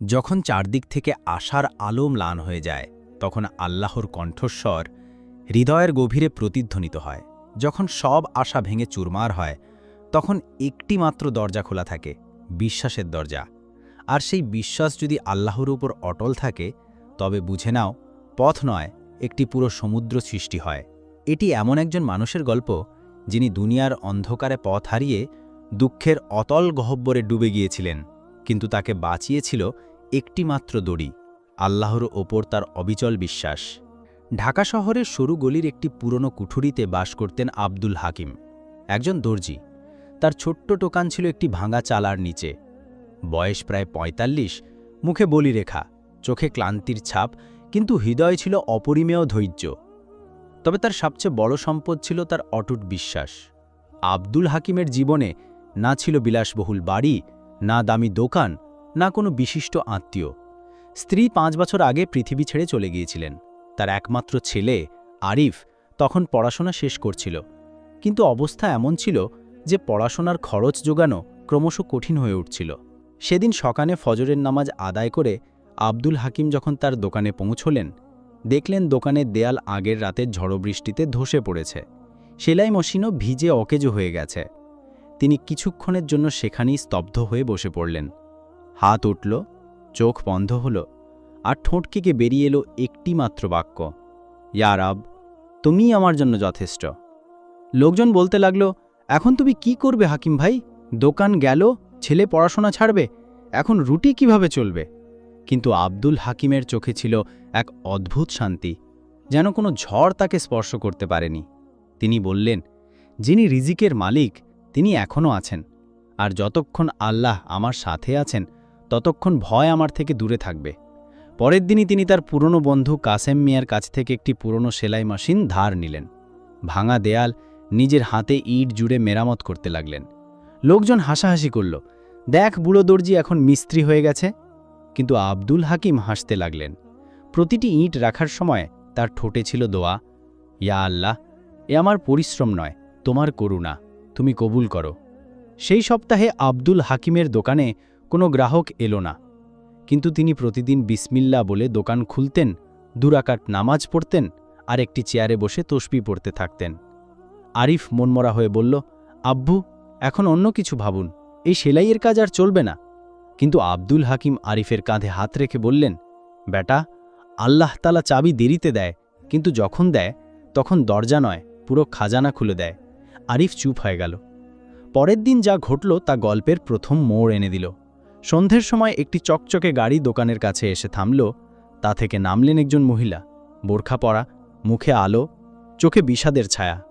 যখন চারদিক থেকে আশার আলো ম্লান হয়ে যায়, তখন আল্লাহর কণ্ঠস্বর হৃদয়ের গভীরে প্রতিধ্বনিত হয়। যখন সব আশা ভেঙে চুরমার হয়, তখন একটি মাত্র দরজা খোলা থাকে, বিশ্বাসের দরজা। আর সেই বিশ্বাস যদি আল্লাহর উপর অটল থাকে, তবে বুঝে নাও, পথ নয়, একটি পুরো সমুদ্র সৃষ্টি হয়। এটি এমন একজন মানুষের গল্প, যিনি দুনিয়ার অন্ধকারে পথ হারিয়ে দুঃখের অতল গহব্বরে ডুবে গিয়েছিলেন। কিন্তু তাকে বাঁচিয়েছিল একটিমাত্র দড়ি, আল্লাহর ওপর তার অবিচল বিশ্বাস। ঢাকা শহরের সরু গলির একটি পুরনো কুঠুরিতে বাস করতেন আব্দুল হাকিম, একজন দর্জি। তার ছোট্ট টোকান ছিল একটি ভাঙা চালার নিচে। বয়স প্রায় ৪৫ মুখে বলিরেখা, চোখে ক্লান্তির ছাপ, কিন্তু হৃদয় ছিল অপরিমেয় ধৈর্য। তবে তার সবচেয়ে বড় সম্পদ ছিল তার অটুট বিশ্বাস। আব্দুল হাকিমের জীবনে না ছিল বিলাসবহুল বাড়ি না দামি দোকান, না কোনো বিশিষ্ট আত্মীয়। স্ত্রী পাঁচ বছর আগে পৃথিবী ছেড়ে চলে গিয়েছিলেন। তার একমাত্র ছেলে, আরিফ, তখন পড়াশোনা শেষ করছিল। কিন্তু অবস্থা এমন ছিল যে পড়াশোনার খরচ জোগানো ক্রমশ কঠিন হয়ে উঠছিল। সেদিন সকালে ফজরের নামাজ আদায় করে আব্দুল হাকিম যখন তার দোকানে পৌঁছলেন, দেখলেন দোকানের দেয়াল আগের রাতের ঝড়বৃষ্টিতে ধসে পড়েছে। সেলাই মশিনও ভিজে অকেজো হয়ে গেছে। তিনি কিছুক্ষণের জন্য সেখানেই স্তব্ধ হয়ে বসে পড়লেন। হাত উঠল, চোখ বন্ধ হল, আর ঠোঁটকেকে বেরিয়ে এলো একটি মাত্র বাক্য ইয়ার আব তুমিই আমার জন্য যথেষ্ট। লোকজন বলতে লাগল, এখন তুমি কি করবে হাকিম ভাই? দোকান গেল, ছেলে পড়াশোনা ছাড়বে, এখন রুটি কীভাবে চলবে? কিন্তু আব্দুল হাকিমের চোখে ছিল এক অদ্ভুত শান্তি, যেন কোনো ঝড় তাকে স্পর্শ করতে পারেনি। তিনি বললেন, যিনি রিজিকের মালিক তিনি এখনও আছেন। আর যতক্ষণ আল্লাহ আমার সাথে আছেন, ততক্ষণ ভয় আমার থেকে দূরে থাকবে। পরের দিনই তিনি তার পুরনো বন্ধু কাসেম মিয়ার কাছ থেকে একটি পুরনো সেলাই মেশিন ধার নিলেন। ভাঙা দেয়াল, নিজের হাতে ইট জুড়ে মেরামত করতে লাগলেন। লোকজন হাসাহাসি করল, দেখ বুড়ো দর্জি, এখন মিস্ত্রি হয়ে গেছে। কিন্তু আব্দুল হাকিম হাসতে লাগলেন, প্রতিটি ইট রাখার সময় তার ঠোঁটে ছিল দোয়া। ইয়া আল্লাহ, এ আমার পরিশ্রম নয়, তোমার করুণা। তুমি কবুল করো। সেই সপ্তাহে আব্দুল হাকিমের দোকানে কোনো গ্রাহক এলো না। কিন্তু তিনি প্রতিদিন বিসমিল্লা বলে দোকান খুলতেন দুরাকাট নামাজ পড়তেন আর একটি চেয়ারে বসে তসবি পড়তে থাকতেন। আরিফ মনমরা হয়ে বলল, আব্বু, এখন অন্য কিছু ভাবুন। এই সেলাইয়ের কাজ আর চলবে না। কিন্তু আব্দুল হাকিম আরিফের কাঁধে হাত রেখে বললেন বেটা আল্লাহ তালা চাবি দেরিতে দেয়, কিন্তু যখন দেয়, তখন দরজা নয়, পুরো খাজানা খুলে দেয়। আরিফ চুপ হয়ে গেল। পরের দিন যা ঘটল তা গল্পের প্রথম মোড় এনে দিল। সন্ধ্যের সময় একটি চকচকে গাড়ি দোকানের কাছে এসে থামল। তা থেকে নামলেন একজন মহিলা। বোরখা পরা, মুখে আলো, চোখে বিষাদের ছায়া।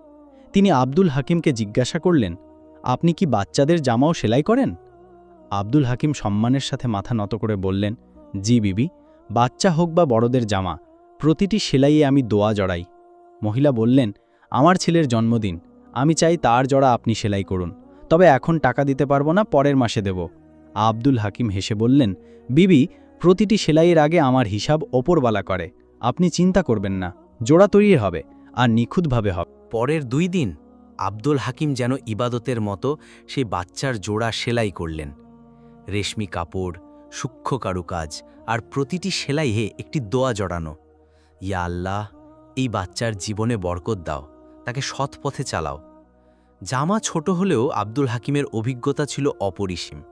তিনি আব্দুল হাকিমকে জিজ্ঞাসা করলেন, আপনি কি বাচ্চাদের জামাও সেলাই করেন? আব্দুল হাকিম সম্মানের সাথে মাথা নত করে বললেন, জি বিবি, বাচ্চা হোক বা বড়দের জামা, প্রতিটি সেলাইয়ে আমি দোয়া জড়াই। মহিলা বললেন, আমার ছেলের জন্মদিন আমি চাই তার জড়া আপনি সেলাই করুন, তবে এখন টাকা দিতে পারব না, পরের মাসে দেব। আব্দুল হাকিম হেসে বললেন, বিবি, প্রতিটি সেলাইয়ের আগে আমার হিসাব ওপরবালা করে, আপনি চিন্তা করবেন না, জোড়া তৈরি হবে আর নিখুঁতভাবে হবে। পরের দুই দিন আব্দুল হাকিম যেন ইবাদতের মতো সেই বাচ্চার জোড়া সেলাই করলেন। রেশমি কাপড়, সূক্ষ্ম কারুকাজ আর প্রতিটি সেলাইয়ে একটি দোয়া জড়ানো। ইয়া আল্লাহ, এই বাচ্চার জীবনে বরকত দাও। তাকে সৎ পথে চালাও। জামা ছোট হলেও আব্দুল হাকিমের অভিজ্ঞতা ছিল অপরিসীম।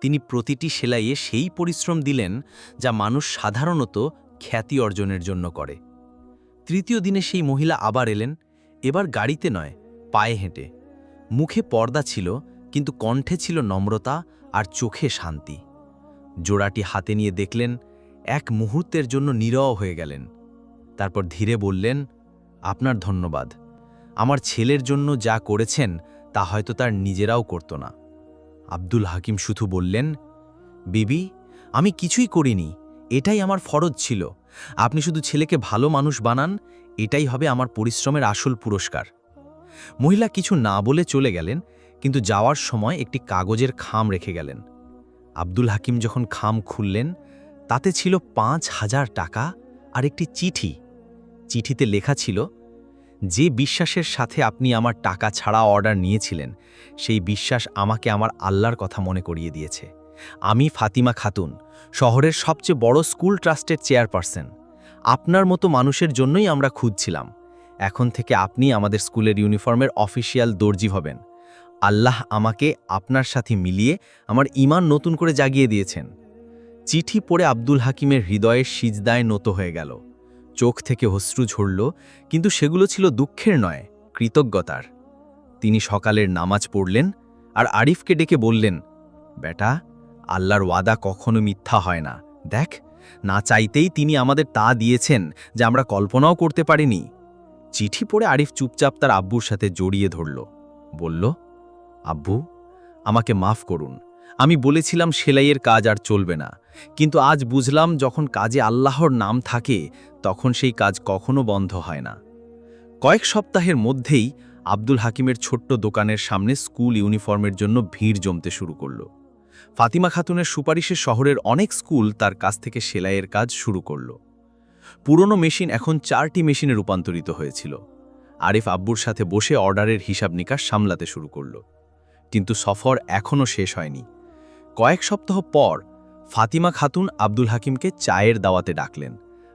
তিনি প্রতিটি সেলাইয়ে সেই পরিশ্রম দিলেন যা মানুষ সাধারণত খ্যাতি অর্জনের জন্য করে। তৃতীয় দিনে সেই মহিলা আবার এলেন, এবার গাড়িতে নয়, পায়ে হেঁটে। মুখে পর্দা ছিল, কিন্তু কণ্ঠে ছিল নম্রতা আর চোখে শান্তি। জোড়াটি হাতে নিয়ে দেখলেন, এক মুহূর্তের জন্য নীরব হয়ে গেলেন। তারপর ধীরে বললেন, আপনার ধন্যবাদ। আমার ছেলের জন্য যা করেছেন, তা হয়তো তার নিজেরাও করত না। আব্দুল হাকিম শুধু বললেন, বিবি, আমি কিছুই করিনি, এটাই আমার ফরজ ছিল। আপনি শুধু ছেলেকে ভালো মানুষ বানান, এটাই হবে আমার পরিশ্রমের আসল পুরস্কার। মহিলা কিছু না বলে চলে গেলেন, কিন্তু যাওয়ার সময় একটি কাগজের খাম রেখে গেলেন। আব্দুল হাকিম যখন খাম খুললেন, তাতে ছিল পাঁচ হাজার টাকা আর একটি চিঠি। চিঠিতে লেখা ছিল যে বিশ্বাসের সাথে আপনি আমার টাকা ছাড়া অর্ডার নিয়েছিলেন, সেই বিশ্বাস আমাকে আমার আল্লাহর কথা মনে করিয়ে দিয়েছে। আমি ফাতিমা খাতুন, শহরের সবচেয়ে বড় স্কুল ট্রাস্টের চেয়ারপারসন। আপনার মতো মানুষের জন্যই আমরা খুঁজছিলাম। এখন থেকে আপনি আমাদের স্কুলের ইউনিফর্মের অফিসিয়াল দর্জি হবেন। আল্লাহ আমাকে আপনার সাথে মিলিয়ে আমার ইমান নতুন করে জাগিয়ে দিয়েছেন। চিঠি পড়ে আব্দুল হাকিমের হৃদয়ের সিজদায় নত হয়ে গেল। চোখ থেকে অশ্রু ঝরল, কিন্তু সেগুলো ছিল দুঃখের নয়, কৃতজ্ঞতার। তিনি সকালের নামাজ পড়লেন আর আরিফকে ডেকে বললেন, বেটা, আল্লাহর ওয়াদা কখনো মিথ্যা হয় না। দেখ, না চাইতেই তিনি আমাদের তা দিয়েছেন যে আমরা কল্পনাও করতে পারিনি। চিঠি পড়ে আরিফ চুপচাপ তার আব্বুর সাথে জড়িয়ে ধরল। বলল, আব্বু, আমাকে মাফ করুন। আমি বলেছিলাম সেলাইয়ের কাজ আর চলবে না। কিন্তু আজ বুঝলাম যখন কাজে আল্লাহর নাম থাকে, তখন সেই কাজ কখনো বন্ধ হয় না। কয়েক সপ্তাহের মধ্যেই আব্দুল হাকিমের ছোট্ট দোকানের সামনে স্কুল ইউনিফর্মের জন্য ভিড় জমতে শুরু করল। ফাতিমা খাতুনের সুপারিশে শহরের অনেক স্কুল তার কাছ থেকে সেলাইয়ের কাজ শুরু করল। পুরনো মেশিন এখন চারটি মেশিনে রূপান্তরিত হয়েছিল। আরিফ আব্বুর সাথে বসে অর্ডারের হিসাব নিকাশ সামলাতে শুরু করল। কিন্তু সফর এখনও শেষ হয়নি। কয়েক সপ্তাহ পর ফাতিমা খাতুন আব্দুল হাকিমকে চায়ের দাওয়াতে ডাকলেন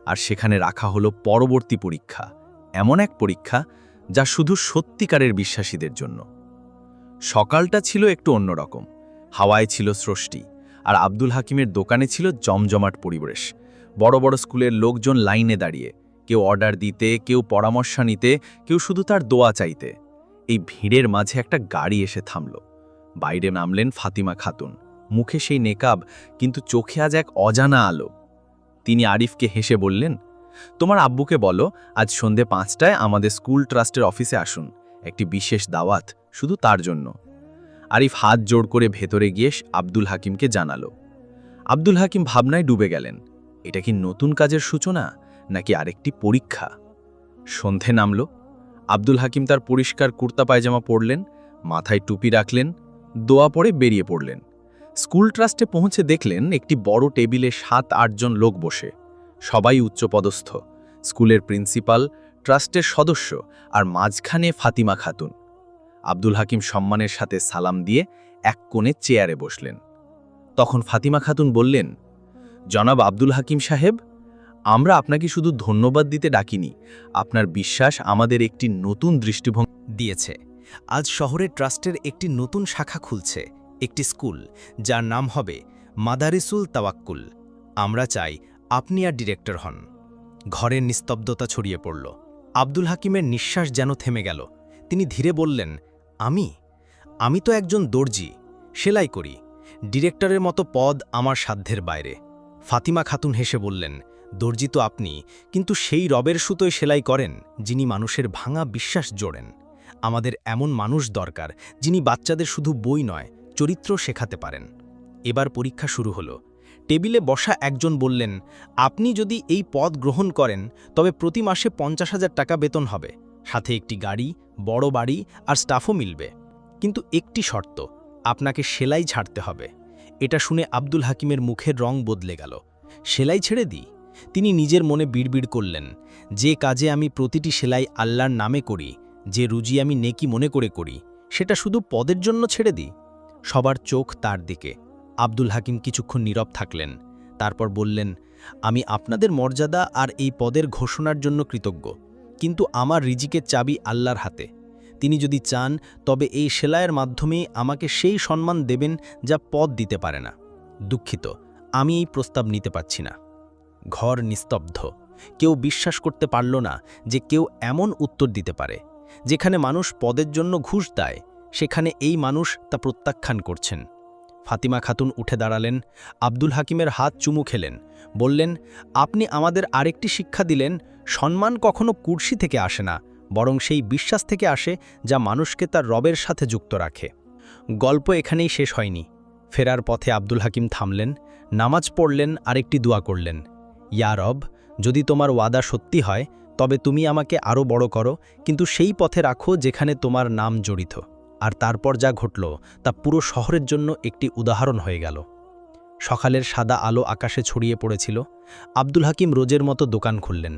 আর সেখানে রাখা হলো পরবর্তী পরীক্ষা, এমন এক পরীক্ষা যা শুধু সত্যিকারের বিশ্বাসীদের জন্য। সকালটা ছিল একটু অন্যরকম, হাওয়ায় ছিল স্রষ্টি আর আব্দুল হাকিমের দোকানে ছিল জমজমাট পরিবেশ। বড় বড় স্কুলের লোকজন লাইনে দাঁড়িয়ে, কেউ অর্ডার দিতে, কেউ পরামর্শ নিতে, কেউ শুধু তার দোয়া চাইতে। এই ভিড়ের মাঝে একটা গাড়ি এসে থামল। বাইরে নামলেন ফাতিমা খাতুন। মুখে সেই নেকাব, কিন্তু চোখে আজ এক অজানা আলো। তিনি আরিফকে হেসে বললেন, তোমার আব্বুকে বলো, আজ সন্ধে পাঁচটায় আমাদের স্কুল ট্রাস্টের অফিসে আসুন। একটি বিশেষ দাওয়াত, শুধু তার জন্য। আরিফ হাত জোড় করে ভেতরে গিয়ে আব্দুল হাকিমকে জানালো। আব্দুল হাকিম ভাবনায় ডুবে গেলেন, এটা কি নতুন কাজের সূচনা, নাকি আরেকটি পরীক্ষা? সন্ধে নামল, আব্দুল হাকিম তার পরিষ্কার কুর্তা পায়জামা পরলেন, মাথায় টুপি রাখলেন, দোয়া পরে বেরিয়ে পড়লেন। স্কুল ট্রাস্টে পৌঁছে দেখলেন একটি বড় টেবিলে সাত আটজন লোক বসে। সবাই উচ্চপদস্থ। স্কুলের প্রিন্সিপাল, ট্রাস্টের সদস্য আর মাঝখানে ফাতিমা খাতুন। আব্দুল হাকিম সম্মানের সাথে সালাম দিয়ে এক কোণে চেয়ারে বসলেন। তখন ফাতিমা খাতুন বললেন, জনাব আব্দুল হাকিম সাহেব, আমরা আপনাকে শুধু ধন্যবাদ দিতে ডাকিনি। আপনার বিশ্বাস আমাদের একটি নতুন দৃষ্টিভঙ্গি দিয়েছে। আজ শহরের ট্রাস্টের একটি নতুন শাখা খুলছে। একটি স্কুল, যার নাম হবে মাদারিসুল তাওয়াক্কুল। আমরা চাই আপনি আর ডিরেক্টর হন। ঘরের নিস্তব্ধতা ছড়িয়ে পড়ল। আব্দুল হাকিমের নিঃশ্বাস যেন থেমে গেল। তিনি ধীরে বললেন, আমি? আমি তো একজন দর্জি। সেলাই করি। ডিরেক্টরের মতো পদ আমার সাধ্যের বাইরে। ফাতিমা খাতুন হেসে বললেন, দর্জি তো আপনি, কিন্তু সেই রবের সুতোয় সেলাই করেন, যিনি মানুষের ভাঙা বিশ্বাস জোড়েন। আমাদের এমন মানুষ দরকার, যিনি বাচ্চাদের শুধু বই নয় চরিত্র শেখাতে পারেন। এবার পরীক্ষা শুরু হলো। টেবিলে বসা একজন বললেন, আপনি যদি এই পদ গ্রহণ করেন, তবে প্রতি মাসে পঞ্চাশ হাজার টাকা বেতন হবে। সাথে একটি গাড়ি, বড় বাড়ি আর স্টাফও মিলবে। কিন্তু একটি শর্ত, আপনাকে সেলাই ছাড়তে হবে। এটা শুনে আব্দুল হাকিমের মুখের রং বদলে গেল। সেলাই ছেড়ে দিই? তিনি নিজের মনে বিড়বিড় করলেন, যে কাজে আমি প্রতিটি সেলাই আল্লাহর নামে করি, যে রুজি আমি নেকি মনে করে করি, সেটা শুধু পদের জন্য ছেড়ে দিই? সবার চোখ তার দিকে। আব্দুল হাকিম কিছুক্ষণ নীরব থাকলেন, তারপর বললেন, আমি আপনাদের মর্যাদা আর এই পদের ঘোষণার জন্য কৃতজ্ঞ, কিন্তু আমার রিজিকের চাবি আল্লাহর হাতে। তিনি যদি চান, তবে এই সেলাইয়ের মাধ্যমে আমাকে সেই সম্মান দেবেন যা পদ দিতে পারে না। দুঃখিত, আমি এই প্রস্তাব নিতে পারছি না। ঘর নিস্তব্ধ, কেউ বিশ্বাস করতে পারল না যে কেউ এমন উত্তর দিতে পারে, যেখানে মানুষ পদের জন্য ঘুষ দেয় সেখানে এই মানুষ তা প্রত্যাখ্যান করছেন। ফাতিমা খাতুন উঠে দাঁড়ালেন, আব্দুল হাকিমের হাত চুমু খেলেন, বললেন, আপনি আমাদের আরেকটি শিক্ষা দিলেন, সম্মান কখনো কুর্সি থেকে আসে না, বরং সেই বিশ্বাস থেকে আসে যা মানুষকে তার রবের সাথে যুক্ত রাখে। গল্প এখানেই শেষ হয়নি। ফেরার পথে আব্দুল হাকিম থামলেন, নামাজ পড়লেন, আরেকটি দোয়া করলেন, ইয়া রব, যদি তোমার ওয়াদা সত্যি হয়, তবে তুমি আমাকে আরও বড় করো, কিন্তু সেই পথে রাখো যেখানে তোমার নাম জড়িত। আর তারপর যা ঘটল তা পুরো শহরের জন্য একটি উদাহরণ হয়ে গেল। সকালের সাদা আলো আকাশে ছড়িয়ে পড়েছিল। আব্দুল হাকিম রোজের মতো দোকান খুললেন।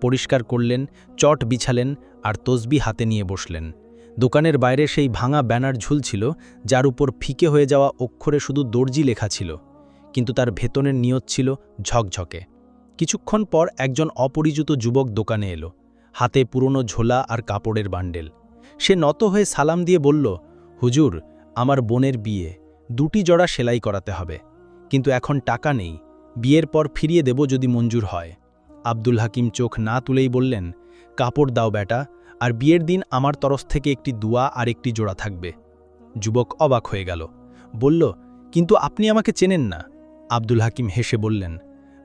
পরিষ্কার করলেন, চট বিছালেন আর তসবি হাতে নিয়ে বসলেন। দোকানের বাইরে সেই ভাঙা ব্যানার ঝুলছিল, যার উপর ফিকে হয়ে যাওয়া অক্ষরে শুধু দর্জি লেখা ছিল, কিন্তু তার ভেতনের নিয়ত ছিল ঝকঝকে। কিছুক্ষণ পর একজন অপরিচিত যুবক দোকানে এলো। হাতে পুরনো ঝোলা আর কাপড়ের বান্ডেল। সে নত হয়ে সালাম দিয়ে বলল, হুজুর, আমার বোনের বিয়ে, দুটি জোড়া সেলাই করাতে হবে। কিন্তু এখন টাকা নেই, বিয়ের পর ফিরিয়ে দেব যদি মঞ্জুর হয়। আব্দুল হাকিম চোখ না তুলেই বললেন, কাপড় দাও বেটা, আর বিয়ের দিন আমার তরফ থেকে একটি দুয়া আর একটি জোড়া থাকবে। যুবক অবাক হয়ে গেল, বলল, কিন্তু আপনি আমাকে চেনেন না? আব্দুল হাকিম হেসে বললেন,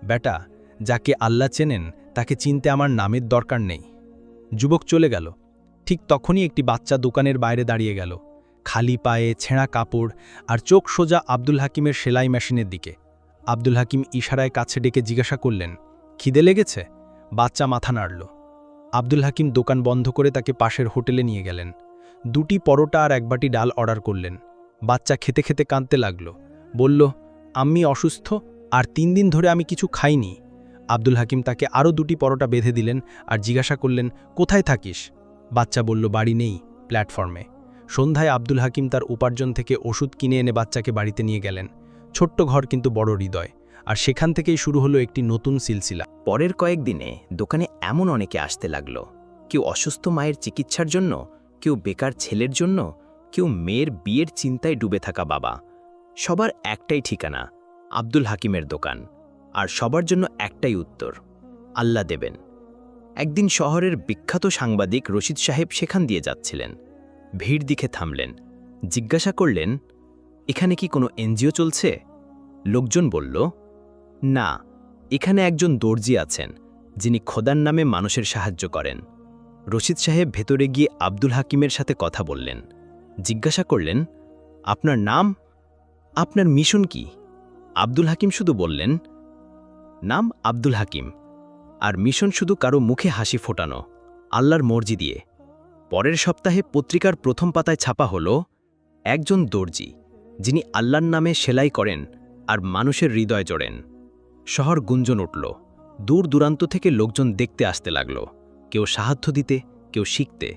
বেটা, যাকে আল্লাহ চেনেন, তাকে চিনতে আমার নামের দরকার নেই। যুবক চলে গেল ঠিক তখনই একটি বাচ্চা দোকানের বাইরে দাঁড়িয়ে গেল। খালি পায়ে ছেঁড়া কাপড় আর চোখ সোজা আব্দুল হাকিমের সেলাই মেশিনের দিকে। আব্দুল হাকিম ইশারায় কাছে ডেকে জিজ্ঞাসা করলেন, খিদে লেগেছে? বাচ্চা মাথা নাড়ল। আব্দুল হাকিম দোকান বন্ধ করে তাকে পাশের হোটেলে নিয়ে গেলেন। দুটি পরোটা আর এক বাটি ডাল অর্ডার করলেন। বাচ্চা খেতে খেতে কাঁদতে লাগল। বলল আমি অসুস্থ, আর তিন দিন ধরে আমি কিছু খাইনি। আব্দুল হাকিম তাকে আরও দুটি পরোটা বেঁধে দিলেন আর জিজ্ঞাসা করলেন, কোথায় থাকিস? বাচ্চা বলল, বাড়ি নেই প্ল্যাটফর্মে। সন্ধ্যায় আব্দুল হাকিম তার উপার্জন থেকে ওষুধ কিনে এনে বাচ্চাকে বাড়িতে নিয়ে গেলেন। ছোট্ট ঘর কিন্তু বড় হৃদয়। আর সেখান থেকেই শুরু হলো একটি নতুন সিলসিলা। পরের কয়েকদিনে দোকানে এমন অনেকে আসতে লাগল। কেউ অসুস্থ মায়ের চিকিৎসার জন্য, কেউ বেকার ছেলের জন্য, কেউ মেয়ের বিয়ের চিন্তায় ডুবে থাকা বাবা। সবার একটাই ঠিকানা, আব্দুল হাকিমের দোকান। আর সবার জন্য একটাই উত্তর, আল্লাহ দেবেন। একদিন শহরের বিখ্যাত সাংবাদিক রশিদ সাহেব সেখান দিয়ে যাচ্ছিলেন। ভিড় দিকে থামলেন। জিজ্ঞাসা করলেন, এখানে কি কোনো এনজিও চলছে? লোকজন বলল, না, এখানে একজন দর্জি আছেন, যিনি খোদার নামে মানুষের সাহায্য করেন। রশিদ সাহেব ভেতরে গিয়ে আব্দুল হাকিমের সাথে কথা বললেন। জিজ্ঞাসা করলেন, আপনার নাম? আপনার মিশন কি? আব্দুল হাকিম শুধু বললেন, নাম আব্দুল হাকিম। আর মিশন শুধু কারও মুখে হাসি ফোটানো, আল্লাহর মর্জি দিয়ে। পরের সপ্তাহে পত্রিকার প্রথম পাতায় ছাপা হল, একজন দর্জি, যিনি আল্লাহর নামে সেলাই করেন আর মানুষের হৃদয় জড়েন। শহর গুঞ্জন উঠল, দূর দূরান্ত থেকে লোকজন দেখতে আসতে লাগল, কেউ সাহায্য দিতে, কেউ শিখতে,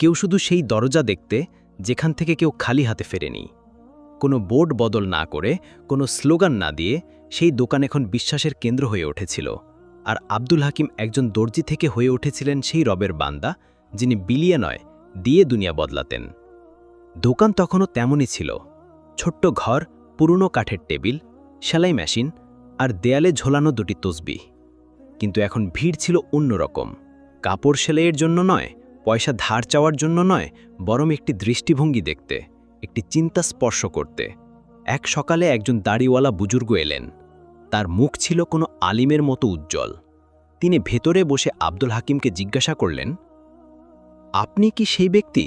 কেউ শুধু সেই দরজা দেখতে যেখান থেকে কেউ খালি হাতে ফেরেনি। কোনো বোর্ড বদল না করে, কোনো স্লোগান না দিয়ে সেই দোকান এখন বিশ্বাসের কেন্দ্র হয়ে উঠেছিল। আর আব্দুল হাকিম একজন দর্জি থেকে হয়ে উঠেছিলেন সেই রবের বান্দা, যিনি বিলিয়ে নয় দিয়ে দুনিয়া বদলাতেন। দোকান তখনও তেমনই ছিল। ছোট্ট ঘর, পুরনো কাঠের টেবিল, সেলাই মেশিন আর দেয়ালে ঝোলানো দুটি তসবি। কিন্তু এখন ভিড় ছিল অন্যরকম। কাপড় সেলাইয়ের জন্য নয়, পয়সা ধার চাওয়ার জন্য নয়, বরং একটি দৃষ্টিভঙ্গি দেখতে, একটি চিন্তা স্পর্শ করতে। এক সকালে একজন দাড়িওয়ালা বুজুর্গ এলেন। তার মুখ ছিল কোনো আলিমের মতো উজ্জ্বল। তিনি ভেতরে বসে আব্দুল হাকিমকে জিজ্ঞাসা করলেন, আপনি কি সেই ব্যক্তি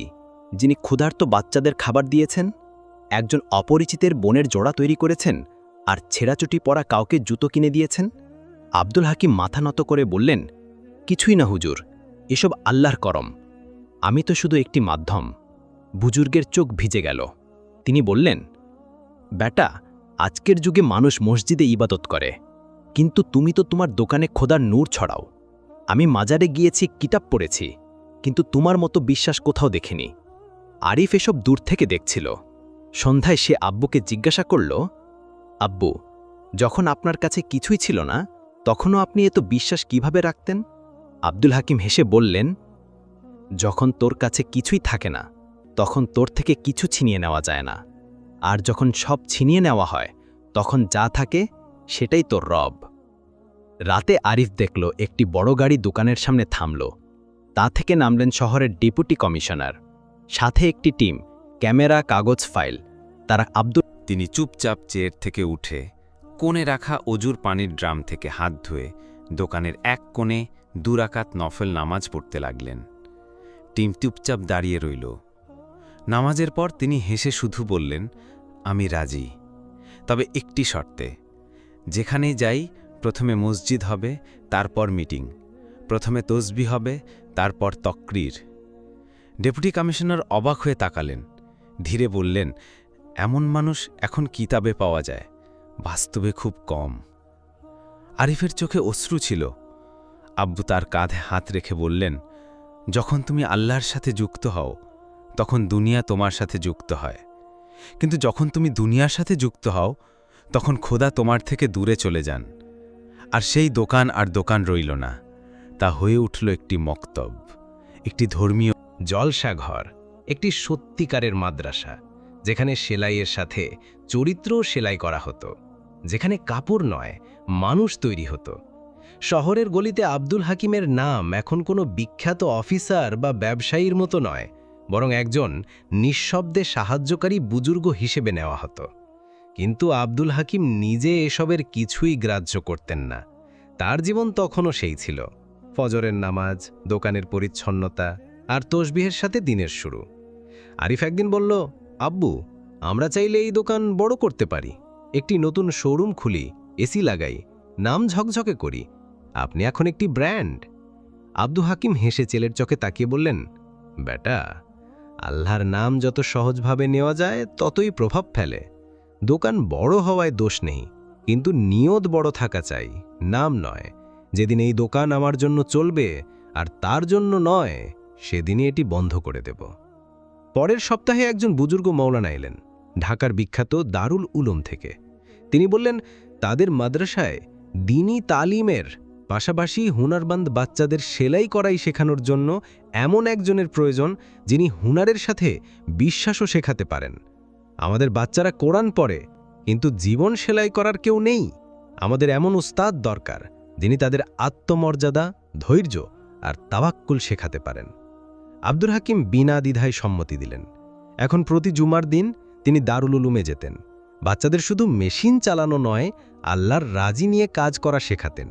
যিনি ক্ষুধার্ত বাচ্চাদের খাবার দিয়েছেন, একজন অপরিচিতের বোনের জোড়া তৈরি করেছেন আর ছেঁড়াচুটি পরা কাউকে জুতো কিনে দিয়েছেন? আব্দুল হাকিম মাথা নত করে বললেন, কিছুই না হুজুর, এসব আল্লাহর করম। আমি তো শুধু একটি মাধ্যম। বুজুর্গের চোখ ভিজে গেল। তিনি বললেন বেটা আজকের যুগে মানুষ মসজিদে ইবাদত করে। কিন্তু তুমি তো তোমার দোকানে খোদার নূর ছড়াও। আমি মাজারে গিয়েছি, কিতাব পড়েছি, কিন্তু তোমার মতো বিশ্বাস কোথাও দেখিনি। আরিফ এসব দূর থেকে দেখছিল। সন্ধ্যায় সে আব্বুকে জিজ্ঞাসা করল, আব্বু, যখন আপনার কাছে কিছুই ছিল না, তখনও আপনি এত বিশ্বাস কীভাবে রাখতেন? আব্দুল হাকিম হেসে বললেন, যখন তোর কাছে কিছুই থাকে না, তখন তোর থেকে কিছু ছিনিয়ে নেওয়া যায় না। আর যখন সব ছিনিয়ে নেওয়া হয়, তখন যা থাকে সেটাই তোর রব। রাতে আরিফ দেখল একটি বড় গাড়ি দোকানের সামনে থামল। তা থেকে নামলেন শহরের ডেপুটি কমিশনার। সাথে একটি টিম, ক্যামেরা, কাগজ, ফাইল। তারা আব্দুল তিনি চুপচাপ চেয়ার থেকে উঠে, কোণে রাখা অজুর পানির ড্রাম থেকে হাত ধুয়ে দোকানের এক কোণে দুরাকাত নফল নামাজ পড়তে লাগলেন। টিম চুপচাপ দাঁড়িয়ে রইল। নামাজের পর তিনি হেসে শুধু বললেন, আমি রাজি। তবে একটি শর্তে, যেখানেই যাই, প্রথমে মসজিদ হবে, তারপর মিটিং। প্রথমে তসবি হবে, তারপর তকরির। ডেপুটি কমিশনার অবাক হয়ে তাকালেন, ধীরে বললেন, এমন মানুষ এখন কিতাবে পাওয়া যায়, বাস্তবে খুব কম। আরিফের চোখে অশ্রু ছিল। আব্বু তার কাঁধে হাত রেখে বললেন, যখন তুমি আল্লাহর সাথে যুক্ত হও তখন দুনিয়া তোমার সাথে যুক্ত হয়। কিন্তু যখন তুমি দুনিয়ার সাথে যুক্ত হও, তখন খোদা তোমার থেকে দূরে চলে যান। আর সেই দোকান আর দোকান রইল না, তা হয়ে উঠল একটি মক্তব, একটি ধর্মীয় জলসাঘর, একটি সত্যিকারের মাদ্রাসা, যেখানে সেলাইয়ের সাথে চরিত্রও সেলাই করা হতো, যেখানে কাপড় নয়, মানুষ তৈরি হতো। শহরের গলিতে আব্দুল হাকিমের নাম এখন কোনো বিখ্যাত অফিসার বা ব্যবসায়ীর মতো নয় বরং একজন নিঃশব্দে সাহায্যকারী বুজুর্গ হিসেবে নেওয়া হতো। কিন্তু আব্দুল হাকিম নিজে এসবের কিছুই গ্রাহ্য করতেন না। তার জীবন তখনও সেই ছিল। ফজরের নামাজ, দোকানের পরিচ্ছন্নতা আর তসবিহের সাথে দিনের শুরু। আরিফ একদিন বলল, আব্বু, আমরা চাইলে এই দোকান বড় করতে পারি। একটি নতুন শোরুম খুলি এসি লাগাই, নাম ঝকঝকে করি। আপনি এখন একটি ব্র্যান্ড। আব্দু হাকিম হেসে ছেলের চোখে তাকিয়ে বললেন, বেটা আল্লাহর নাম যত সহজভাবে নেওয়া যায়, ততই প্রভাব ফেলে। দোকান বড় হওয়ায় দোষ নেই, কিন্তু নিয়ত বড় থাকা চাই, নাম নয়। যেদিন এই দোকান আমার জন্য চলবে, আর তার জন্য নয়, সেদিনই এটি বন্ধ করে দেব। পরের সপ্তাহে একজন বুজুর্গ মৌলানা এলেন, ঢাকার বিখ্যাত দারুল উলুম থেকে। তিনি বললেন, তাদের মাদ্রাসায় দিনী তালিমের পাশাপাশি হুনারবান্দ বাচ্চাদের সেলাই করাই শেখানোর জন্য এমন একজনের প্রয়োজন যিনি হুনারের সাথে বিশ্বাসও শেখাতে পারেন। আমাদের বাচ্চারা কোরআন পড়ে, কিন্তু জীবন সেলাই করার কেউ নেই। আমাদের এমন উস্তাদ দরকার যিনি তাদের আত্মমর্যাদা, ধৈর্য আর তাওয়াক্কুল শেখাতে পারেন। আব্দুর হাকিম বিনা দ্বিধায় সম্মতি দিলেন। এখন প্রতি জুমার দিন তিনি দারুল উলুমে যেতেন। বাচ্চাদের শুধু মেশিন চালানো নয়, আল্লাহর রাজি নিয়ে কাজ করা শেখাতেন।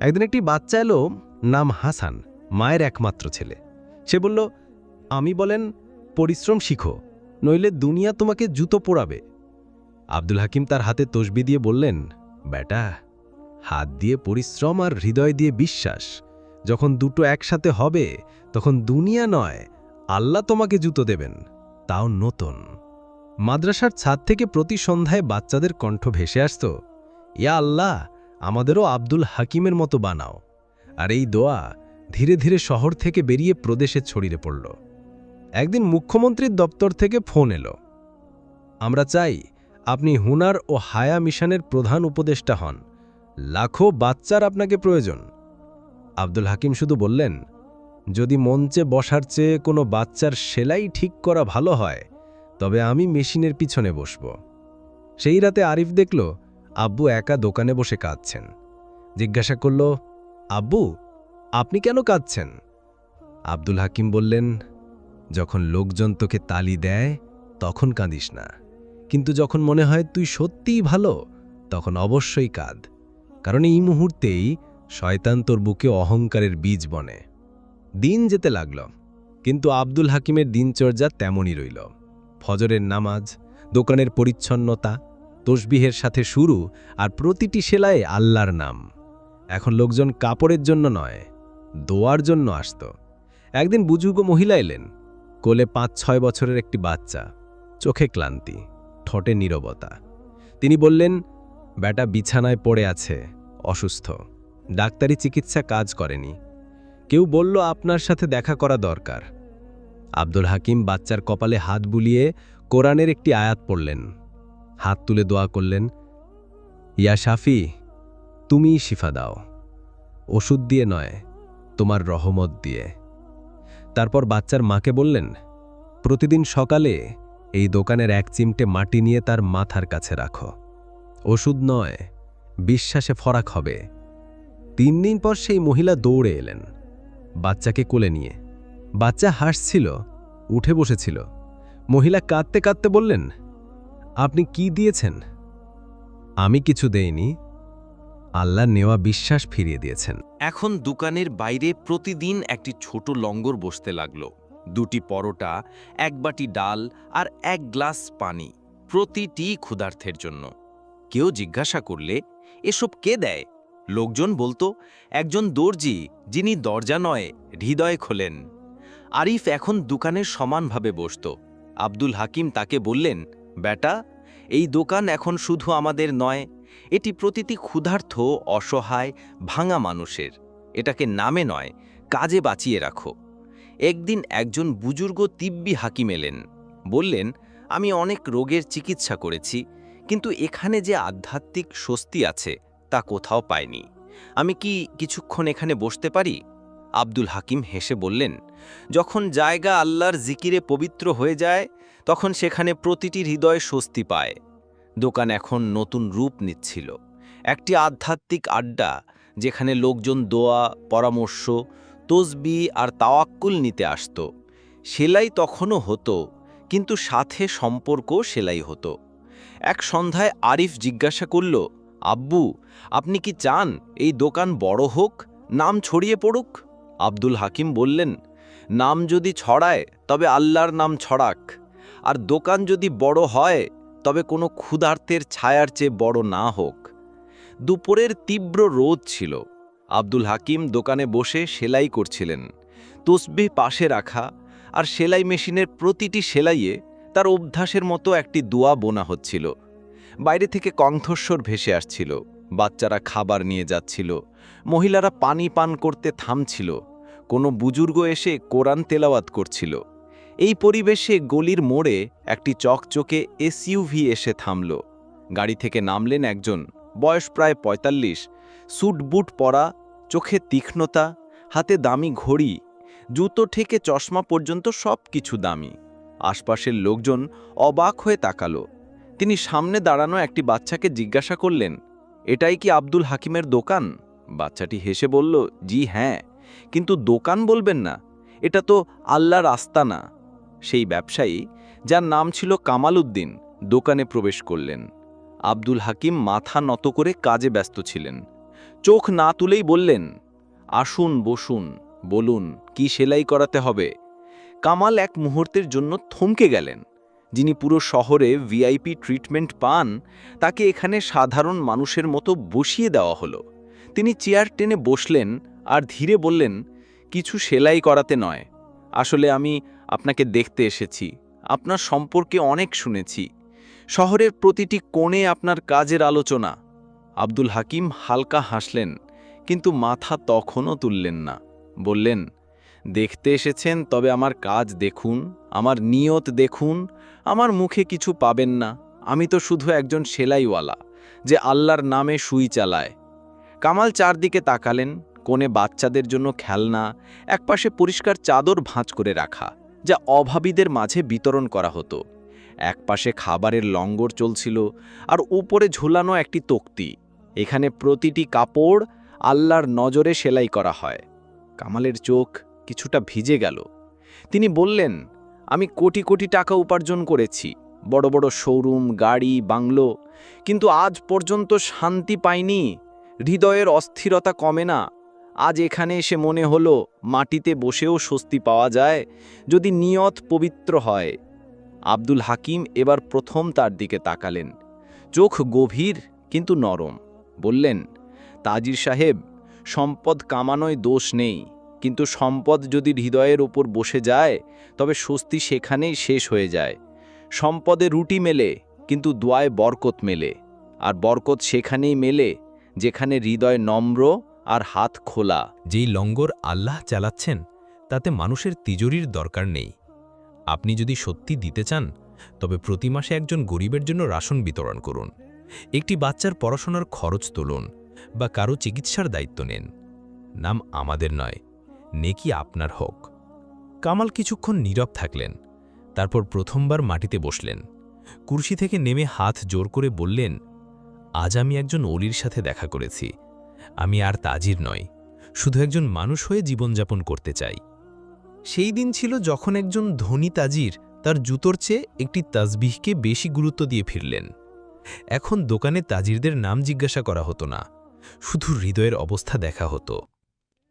একদিন একটি বাচ্চা এলো, নাম হাসান, মায়ের একমাত্র ছেলে। সে বলল, আমি বলেন, পরিশ্রম শিখো, নইলে দুনিয়া তোমাকে জুতো পোড়াবে। আব্দুল হাকিম তার হাতে তসবি দিয়ে বললেন, বেটা, হাত দিয়ে পরিশ্রম আর হৃদয় দিয়ে বিশ্বাস। যখন দুটো একসাথে হবে, তখন দুনিয়া নয়, আল্লাহ তোমাকে জুতো দেবেন, তাও নতুন। মাদ্রাসার ছাদ থেকে প্রতি সন্ধ্যায় বাচ্চাদের কণ্ঠ ভেসে আসত, ইয়া আল্লাহ আমাদেরও আব্দুল হাকিমের মতো বানাও। আর এই দোয়া ধীরে ধীরে শহর থেকে বেরিয়ে প্রদেশে ছড়িয়ে পড়ল। একদিন মুখ্যমন্ত্রীর দপ্তর থেকে ফোন এলো। আমরা চাই আপনি হুনার ও হায়া মিশনের প্রধান উপদেষ্টা হন। লাখো বাচ্চার আপনাকে প্রয়োজন। আব্দুল হাকিম শুধু বললেন, যদি মঞ্চে বসার চেয়ে কোনো বাচ্চার সেলাই ঠিক করা ভালো হয়, তবে আমি মেশিনের পিছনে বসব। সেই রাতে আরিফ দেখল আব্বু একা দোকানে বসে কাঁদছেন। জিজ্ঞাসা করল, আব্বু, আপনি কেন কাঁদছেন? আব্দুল হাকিম বললেন, যখন লোকজন তোকে তালি দেয়, তখন কাঁদিস না। কিন্তু যখন মনে হয় তুই সত্যিই ভালো, তখন অবশ্যই কাঁদ। কারণ এই মুহূর্তেই শয়তান তোর বুকে অহংকারের বীজ বনে। দিন যেতে লাগল, কিন্তু আব্দুল হাকিমের দিনচর্যা তেমনই রইল। ফজরের নামাজ, দোকানের পরিচ্ছন্নতা তসবিহের সাথে শুরু আর প্রতিটি সেলায় আল্লাহর নাম। এখন লোকজন কাপড়ের জন্য নয়, দোয়ার জন্য আসত। একদিন বুজুর্গ মহিলা এলেন, কোলে পাঁচ, ছয় বছরের একটি বাচ্চা, চোখে ক্লান্তি, ঠোঁটে নীরবতা। তিনি বললেন, বেটা বিছানায় পড়ে আছে, অসুস্থ, ডাক্তারি চিকিৎসা কাজ করেনি। কেউ বলল আপনার সাথে দেখা করা দরকার। আব্দুল হাকিম বাচ্চার কপালে হাত বুলিয়ে কোরআনের একটি আয়াত পড়লেন হাত তুলে দোয়া করলেন, ইয়া শাফি, তুমিই শিফা দাও। ওষুধ দিয়ে নয়, তোমার রহমত দিয়ে। তারপর বাচ্চার মাকে বললেন, প্রতিদিন সকালে এই দোকানের এক চিমটে মাটি নিয়ে তার মাথার কাছে রাখো। ওষুধ নয়, বিশ্বাসে ফরাক হবে। তিন দিন পর সেই মহিলা দৌড়ে এলেন, বাচ্চাকে কোলে নিয়ে। বাচ্চা হাসছিল, উঠে বসেছিল। মহিলা কাঁদতে কাঁদতে বললেন আপনি কি দিয়েছেন? আমি কিছু দেইনি। আল্লাহ নেওয়া বিশ্বাস ফিরিয়ে দিয়েছেন। এখন দোকানের বাইরে প্রতিদিন একটি ছোট লঙ্গর বসতে লাগল। দুটি পরোটা, এক বাটি ডাল আর এক গ্লাস পানি প্রতিটি ক্ষুধার্থের জন্য। কেউ জিজ্ঞাসা করলে, এসব কে দেয়? লোকজন বলতো, একজন দর্জি, যিনি দরজা নয়, হৃদয় খোলেন। আরিফ এখন দোকানের সমানভাবে বসত। আব্দুল হাকিম তাকে বললেন বেটা এই দোকান এখন শুধু আমাদের নয়, এটি প্রতিটি ক্ষুধার্থ অসহায়, ভাঙা মানুষের। এটাকে নামে নয়, কাজে বাঁচিয়ে রাখো। একদিন একজন বুজুর্গ তিব্বি হাকিম এলেন। বললেন, আমি অনেক রোগের চিকিৎসা করেছি, কিন্তু এখানে যে আধ্যাত্মিক স্বস্তি আছে, তা কোথাও পাইনি। আমি কি কিছুক্ষণ এখানে বসতে পারি? আব্দুল হাকিম হেসে বললেন, যখন জায়গা আল্লাহর জিকিরে পবিত্র হয়ে যায় তখন সেখানে প্রতিটি হৃদয় স্বস্তি পায়। দোকান এখন নতুন রূপ নিচ্ছিল। একটি আধ্যাত্মিক আড্ডা, যেখানে লোকজন দোয়া, পরামর্শ, তসবি আর তাওয়াক্কুল নিতে আসত। সেলাই তখনও হতো, কিন্তু সাথে সম্পর্ক সেলাই হতো। এক সন্ধ্যায় আরিফ জিজ্ঞাসা করল, আব্বু, আপনি কি চান এই দোকান বড় হোক, নাম ছড়িয়ে পড়ুক? আব্দুল হাকিম বললেন, নাম যদি ছড়ায়, তবে আল্লাহর নাম ছড়াক। আর দোকান যদি বড় হয়, তবে কোনো ক্ষুধার্তের ছায়ার চেয়ে বড় না হোক। দুপুরের তীব্র রোদ ছিল। আব্দুল হাকিম দোকানে বসে সেলাই করছিলেন। তসবিহ পাশে রাখা আর সেলাই মেশিনের প্রতিটি সেলাইয়ে তার অভ্যাসের মতো একটি দোয়া বোনা হচ্ছিল। বাইরে থেকে কণ্ঠস্বর ভেসে আসছিল। বাচ্চারা খাবার নিয়ে যাচ্ছিল। মহিলারা পানি পান করতে থামছিল। কোনো বুজুর্গ এসে কোরআন তেলাওয়াত করছিল। এই পরিবেশে গলির মোড়ে একটি চকচকে এসইউভি এসে থামল। গাড়ি থেকে নামলেন একজন, বয়স প্রায় পঁয়তাল্লিশ, স্যুট বুট পরা, চোখে তীক্ষ্ণতা, হাতে দামি ঘড়ি, জুতো থেকে চশমা পর্যন্ত সব কিছু দামি। আশপাশের লোকজন অবাক হয়ে তাকালো। তিনি সামনে দাঁড়ানো একটি বাচ্চাকে জিজ্ঞাসা করলেন, এটাই কি আব্দুল হাকিমের দোকান? বাচ্চাটি হেসে বলল, জি হ্যাঁ কিন্তু দোকান বলবেন না, এটা তো আল্লাহর আস্তানা। সেই ব্যবসায়ী, যার নাম ছিল কামাল উদ্দিন দোকানে প্রবেশ করলেন। আব্দুল হাকিম মাথা নত করে কাজে ব্যস্ত ছিলেন। চোখ না তুলেই বললেন, আসুন, বসুন, বলুন, কি সেলাই করাতে হবে? কামাল এক মুহূর্তের জন্য থমকে গেলেন। যিনি পুরো শহরে ভিআইপি ট্রিটমেন্ট পান, তাকে এখানে সাধারণ মানুষের মতো বসিয়ে দেওয়া হলো। তিনি চেয়ার টেনে বসলেন আর ধীরে বললেন, কিছু সেলাই করাতে নয়। আসলে আমি আপনাকে দেখতে এসেছি। আপনার সম্পর্কে অনেক শুনেছি। শহরের প্রতিটি কোণে আপনার কাজের আলোচনা। আব্দুল হাকিম হালকা হাসলেন, কিন্তু মাথা তখনও তুললেন না। বললেন, দেখতে এসেছেন, তবে আমার কাজ দেখুন, আমার নিয়ত দেখুন, আমার মুখে কিছু পাবেন না। আমি তো শুধু একজন সেলাইওয়ালা, যে আল্লাহর নামে সুই চালায়। কামাল চারদিকে তাকালেন, কোণে বাচ্চাদের জন্য খেলনা, একপাশে পরিষ্কার চাদর ভাঁজ করে রাখা। যা অভাবীদের মাঝে বিতরণ করা হতো। একপাশে খাবারের লঙ্গর চলছিল আর উপরে ঝুলানো একটি তক্তি। এখানে প্রতিটি কাপড় আল্লাহর নজরে সেলাই করা হয়। কামালের চোখ কিছুটা ভিজে গেল। তিনি বললেন, আমি কোটি কোটি টাকা উপার্জন করেছি, বড় বড় শোরুম, গাড়ি, বাংলো, কিন্তু আজ পর্যন্ত শান্তি পাইনি, হৃদয়ের অস্থিরতা কমে না আজ এখানে এসে মনে হলো, মাটিতে বসেও স্বস্তি পাওয়া যায়, যদি নিয়ত পবিত্র হয়। আব্দুল হাকিম এবার প্রথম তার দিকে তাকালেন। চোখ গভীর, কিন্তু নরম। বললেন, তাজির সাহেব, সম্পদ কামানোয় দোষ নেই, কিন্তু সম্পদ যদি হৃদয়ের ওপর বসে যায়, তবে স্বস্তি সেখানেই শেষ হয়ে যায়। সম্পদে রুটি মেলে, কিন্তু দোয়ায় বরকত মেলে, আর বরকত সেখানেই মেলে, যেখানে হৃদয় নম্র আর হাত খোলা। যেই লঙ্গর আল্লাহ চালাচ্ছেন, তাতে মানুষের তিজুরির দরকার নেই। আপনি যদি সত্যি দিতে চান, তবে প্রতি মাসে একজন গরিবের জন্য রাশন বিতরণ করুন। একটি বাচ্চার পড়াশোনার খরচ তুলুন বা কারও চিকিৎসার দায়িত্ব নেন। নাম আমাদের নয়, নেকি আপনার হোক। কামাল কিছুক্ষণ নীরব থাকলেন, তারপর প্রথমবার মাটিতে বসলেন। কুর্সি থেকে নেমে হাত জোর করে বললেন, আজ আমি একজন অলির সাথে দেখা করেছি আমি আর তাজির নয় শুধু একজন মানুষ হয়ে জীবনযাপন করতে চাই। সেই দিন ছিল যখন একজন ধনী তাজির তার জুতোর চেয়ে একটি তাজবিহকে বেশি গুরুত্ব দিয়ে ফিরলেন। এখন দোকানে তাজিরদের নাম জিজ্ঞাসা করা হতো না, শুধু হৃদয়ের অবস্থা দেখা হতো।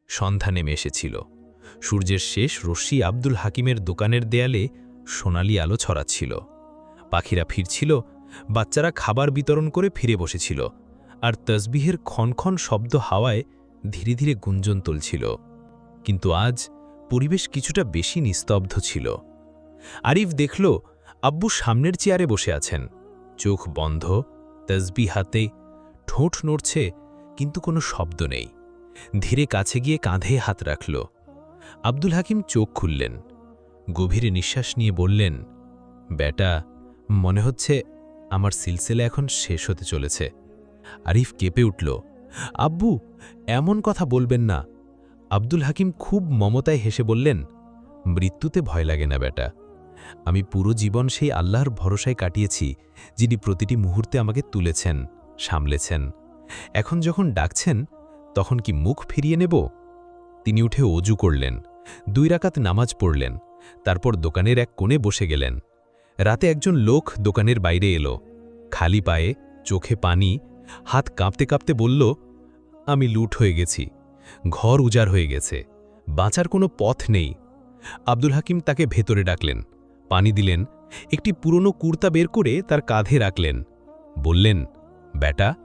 সন্ধ্যা নেমে এসেছিল, সূর্যের শেষ রশ্মি আব্দুল হাকিমের দোকানের দেয়ালে সোনালি আলো ছড়াচ্ছিল। পাখিরা ফিরছিল, বাচ্চারা খাবার বিতরণ করে ফিরে বসেছিল আর তসবিহের ক্ষণক্ষণ শব্দ হাওয়ায় ধীরে ধীরে গুঞ্জন তুলছিল। কিন্তু আজ পরিবেশ কিছুটা বেশি নিস্তব্ধ ছিল। আরিফ দেখল, আব্বু সামনের চেয়ারে বসে আছেন। চোখ বন্ধ তসবি হাতে, ঠোঁট নড়ছে, কিন্তু কোনো শব্দ নেই। ধীরে কাছে গিয়ে কাঁধে হাত রাখল। আব্দুল হাকিম চোখ খুললেন। গভীরে নিঃশ্বাস নিয়ে বললেন, বেটা, মনে হচ্ছে আমার সিলসিলা এখন শেষ হতে চলেছে। আরিফ কেঁপে উঠল, আব্বু, এমন কথা বলবেন না। আব্দুল হাকিম খুব মমতায় হেসে বললেন, মৃত্যুতে ভয় লাগে না বেটা। আমি পুরো জীবন সেই আল্লাহর ভরসায় কাটিয়েছি, যিনি প্রতিটি মুহূর্তে আমাকে তুলেছেন, সামলেছেন। এখন যখন ডাকছেন, তখন কি মুখ ফিরিয়ে নেব? তিনি উঠে অজু করলেন, দুই রাকাত নামাজ পড়লেন, তারপর দোকানের এক কোণে বসে গেলেন। রাতে একজন লোক দোকানের বাইরে এলো, খালি পায়ে চোখে পানি হাত কাঁপতে কাঁপতে বলল, আমি লুট হয়ে গেছি। ঘর উজাড় হয়ে গেছে। বাঁচার কোনো পথ নেই। আব্দুল হাকিম তাকে ভেতরে ডাকলেন। পানি দিলেন। একটি পুরনো কুর্তা বের করে তার কাঁধে রাখলেন। বললেন, বেটা,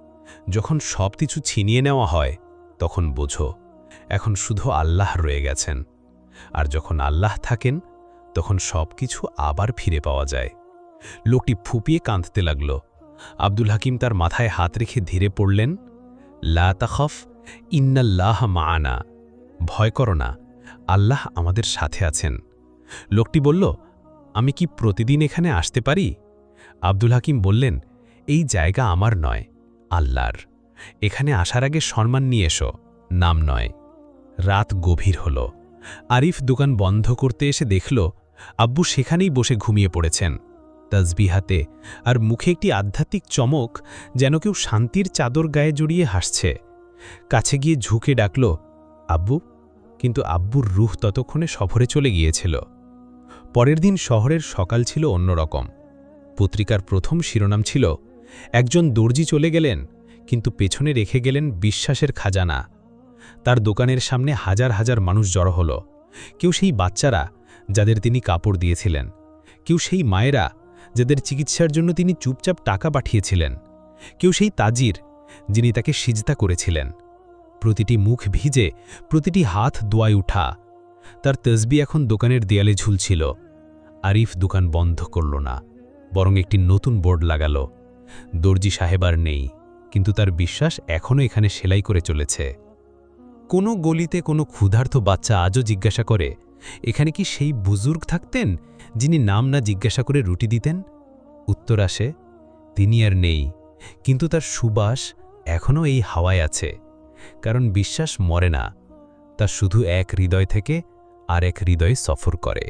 যখন সব কিছু ছিনিয়ে নেওয়া হয়, তখন বোঝো, এখন শুধু আল্লাহ রয়ে গেছেন। আর যখন আল্লাহ থাকেন, তখন সব কিছু আবার ফিরে পাওয়া যায়। লোকটি ফুপিয়ে কাঁদতে লাগল। আব্দুল হাকিম তার মাথায় হাত রেখে ধীরে পড়লেন, লা তাখফ, ইন্নাল্লাহ মাআনা। ভয় করো না, আল্লাহ আমাদের সাথে আছেন। লোকটি বলল, আমি কি প্রতিদিন এখানে আসতে পারি? আব্দুল হাকিম বললেন, এই জায়গা আমার নয়, আল্লাহর। এখানে আসার আগে সম্মান নিয়ে এসো, নাম নয়। রাত গভীর হল। আরিফ দোকান বন্ধ করতে এসে দেখল, আব্বু সেখানেই বসে ঘুমিয়ে পড়েছেন। তসবি হাতে আর মুখে একটি আধ্যাত্মিক চমক যেন কেউ শান্তির চাদর গায়ে জড়িয়ে হাসছে। কাছে গিয়ে ঝুঁকে ডাকল, আব্বু? কিন্তু আব্বুর রুহ ততক্ষণে সফরে চলে গিয়েছিল। পরের দিন শহরের সকাল ছিল অন্যরকম। পত্রিকার প্রথম শিরোনাম ছিল, একজন দর্জি চলে গেলেন, কিন্তু পেছনে রেখে গেলেন বিশ্বাসের খাজানা। তার দোকানের সামনে হাজার হাজার মানুষ জড়ো হল। কেউ সেই বাচ্চারা যাদের তিনি কাপড় দিয়েছিলেন। কেউ সেই মায়েরা যাদের চিকিৎসার জন্য তিনি চুপচাপ টাকা পাঠিয়েছিলেন। কেউ সেই তাজির, যিনি তাকে সিজতা করেছিলেন। প্রতিটি মুখ ভিজে, প্রতিটি হাত দোয়ায় উঠা। তার তসবি এখন দোকানের দেয়ালে ঝুলছিল। আরিফ দোকান বন্ধ করল না, বরং একটি নতুন বোর্ড লাগাল। দর্জি সাহেব আর নেই, কিন্তু তার বিশ্বাস এখনও এখানে সেলাই করে চলেছে। কোনো গলিতে কোনো ক্ষুধার্ত বাচ্চা আজও জিজ্ঞাসা করে, এখানে কি সেই বুজুর্গ থাকতেন? যিনি নাম না জিজ্ঞাসা করে রুটি দিতেন? উত্তর আসে, তিনি আর নেই। কিন্তু তার সুবাস এখনও এই হাওয়ায় আছে। কারণ বিশ্বাস মরে না। তা শুধু এক হৃদয় থেকে আর এক হৃদয়ে সফর করে।